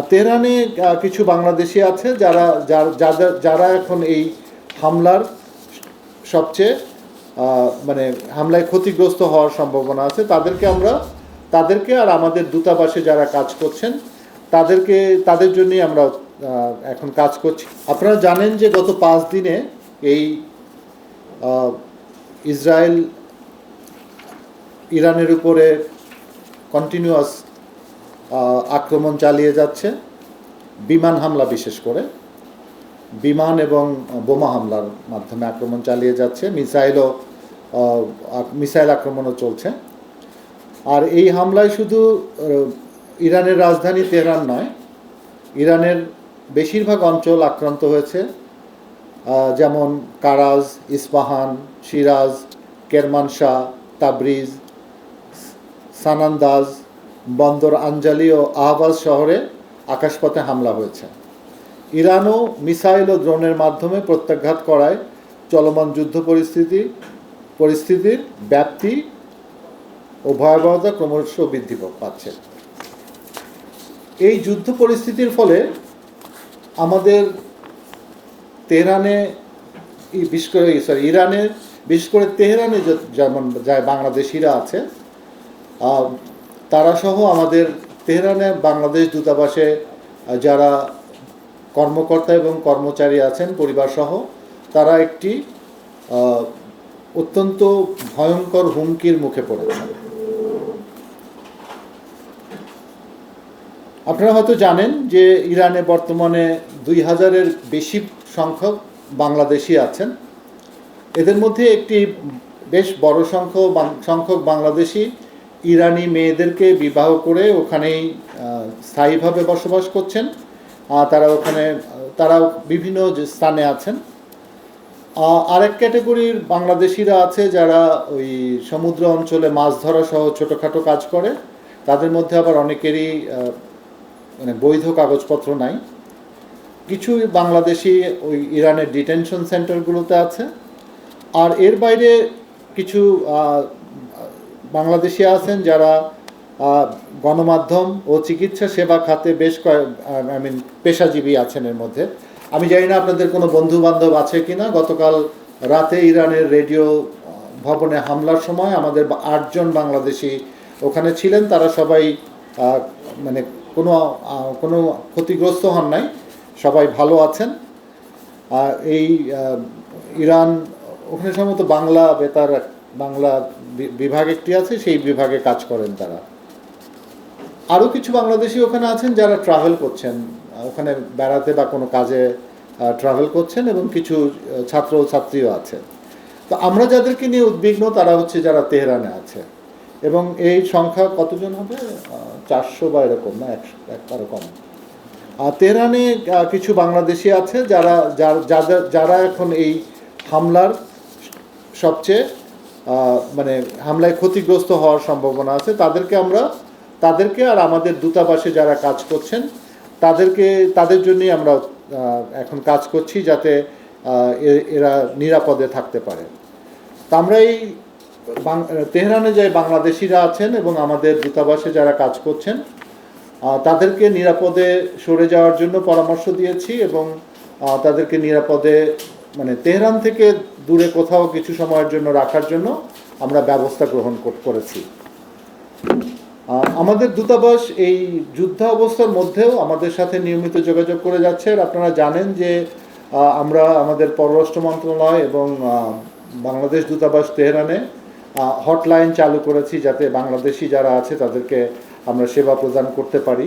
তেহরানে কিছু বাংলাদেশি আছে যারা, যার- যারা এখন এই হামলার সবচেয়ে মানে হামলায় ক্ষতিগ্রস্ত হওয়ার সম্ভাবনা আছে। তাদেরকে আমরা, তাদেরকে আর আমাদের দূতাবাসে যারা কাজ করছেন, তাদেরকে, তাদের জন্যই আমরা এখন কাজ করছি। আপনারা জানেন যে গত পাঁচ দিনে এই ইসরায়েল, ইরানের উপরে কন্টিনিউয়াস আক্রমণ চালিয়ে যাচ্ছে। বিমান হামলা বিশেষ করে। বিমান এবং বোমা হামলার মাধ্যমে আক্রমণ চালিয়ে যাচ্ছে। মিসাইলও মিসাইল আক্রমণও চলছে। আর এই হামলায় শুধু ইরানের রাজধানী তেহরান নয়, ইরানের বেশিরভাগ অঞ্চল আক্রান্ত হয়েছে। যেমন Karaj, Isfahan, Shiraz Kermanshah Tabriz, Sanandaj Bandar Anzali ও আহবাজ শহরে আকাশপথে হামলা হয়েছে। ইরানও মিসাইল ও ড্রোনের মাধ্যমে প্রত্যাঘাত করায় চলমান যুদ্ধ পরিস্থিতি, পরিস্থিতির ব্যাপ্তি ও ভয়াবহতা ক্রমশ বৃদ্ধি পাচ্ছে। এই যুদ্ধ পরিস্থিতির ফলে আমাদের তেহরানে বিশেষ করে সরি ইরানে বিশেষ করে তেহরানে যেমন যায় বাংলাদেশিরা আছে তারা সহ আমাদের তেহরানে বাংলাদেশ দূতাবাসে যারা কর্মকর্তা এবং কর্মচারী আছেন পরিবার সহ তারা একটি অত্যন্ত ভয়ঙ্কর হুমকির মুখে পড়েছেন। আপনারা হয়তো জানেন যে ইরানে বর্তমানে দুই হাজারের বেশি সংখ্যক বাংলাদেশি আছেন। এদের মধ্যে একটি বেশ বড় সংখ্যক সংখ্যক বাংলাদেশি ইরানি মেয়েদেরকে বিবাহ করে ওখানেই স্থায়ীভাবে বসবাস করছেন। আর তারা ওখানে তারা বিভিন্ন যে স্থানে আছেন। আরেক ক্যাটাগরির বাংলাদেশিরা আছে যারা ওই সমুদ্র অঞ্চলে মাছ ধরা সহ ছোটোখাটো কাজ করে। তাদের মধ্যে আবার অনেকেরই মানে বৈধ কাগজপত্র নাই। কিছু বাংলাদেশি ওই ইরানের ডিটেনশন সেন্টারগুলোতে আছে। আর এর বাইরে কিছু বাংলাদেশি আছেন যারা গণমাধ্যম ও চিকিৎসা সেবা খাতে বেশ কয়েক আই মিন পেশাজীবী আছেন এর মধ্যে। আমি জানি না আপনাদের কোনো বন্ধু বান্ধব আছে কি না গতকাল রাতে ইরানের রেডিও ভবনে হামলার সময় আমাদের আটজন বাংলাদেশি ওখানে ছিলেন। তারা সবাই মানে কোনো কোনো ক্ষতিগ্রস্ত হন নাই। সবাই ভালো আছেন। এই ইরান, ওখানে সম্ভবত বাংলা বেতার বাংলা বিভাগ একটি আছে, সেই বিভাগে কাজ করেন তারা। আরও কিছু বাংলাদেশি ওখানে আছেন যারা ট্রাভেল করছেন। ওখানে বেড়াতে বা কোনো কাজে ট্রাভেল করছেন এবং কিছু ছাত্র ছাত্রীও আছে। তো আমরা যাদেরকে নিয়ে উদ্বিগ্ন, তারা হচ্ছে যারা তেহরানে আছে। এবং এই সংখ্যা কতজন হবে? চারশো বা এরকম না, একশো একবারও কম। আর তেহরানে কিছু বাংলাদেশি আছে যারা যার- এখন এই হামলার সবচেয়ে মানে হামলায় ক্ষতিগ্রস্ত হওয়ার সম্ভাবনা আছে। তাদেরকে আমরা, তাদেরকে আর আমাদের দূতাবাসে যারা কাজ করছেন, তাদেরকে, তাদের জন্যই আমরা এখন কাজ করছি যাতে এরা নিরাপদে থাকতে পারে। তা আমরা এই তেহরানে যে বাংলাদেশিরা আছেন এবং আমাদের দূতাবাসে যারা কাজ করছেন তাদেরকে নিরাপদে সরে যাওয়ার জন্য পরামর্শ দিয়েছি এবং তাদেরকে নিরাপদে মানে তেহরান থেকে দূরে কোথাও কিছু সময়ের জন্য রাখার জন্য আমরা ব্যবস্থা গ্রহণ করেছি। আমাদের দূতাবাস এই যুদ্ধ অবস্থার মধ্যেও আমাদের সাথে নিয়মিত যোগাযোগ করে যাচ্ছে। আপনারা জানেন যে আমরা আমাদের পররাষ্ট্র মন্ত্রণালয় এবং বাংলাদেশ দূতাবাস তেহরানে হটলাইন চালু করেছি যাতে বাংলাদেশি যারা আছে তাদেরকে আমরা সেবা প্রদান করতে পারি।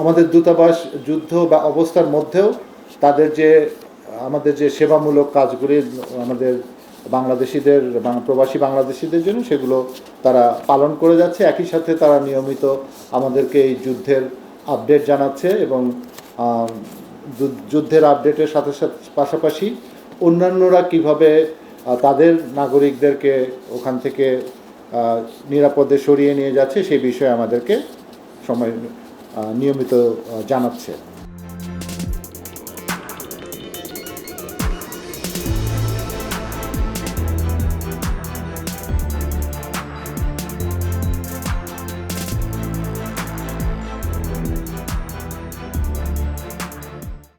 আমাদের দূতাবাস যুদ্ধ বা অবস্থার মধ্যেও তাদের যে, আমাদের যে সেবামূলক কাজগুলি, আমাদের বাংলাদেশিদের প্রবাসী বাংলাদেশিদের জন্য সেগুলো তারা পালন করে যাচ্ছে। একই সাথে তারা নিয়মিত আমাদেরকে এই যুদ্ধের আপডেট জানাচ্ছে এবং যুদ্ধের আপডেটের সাথে সাথে পাশাপাশি অন্যান্যরা কীভাবে তাদের নাগরিকদেরকে ওখান থেকে নিরাপদে সরিয়ে নিয়ে যাচ্ছে সেই বিষয়ে আমাদেরকে সময় নিয়মিত জানাচ্ছে।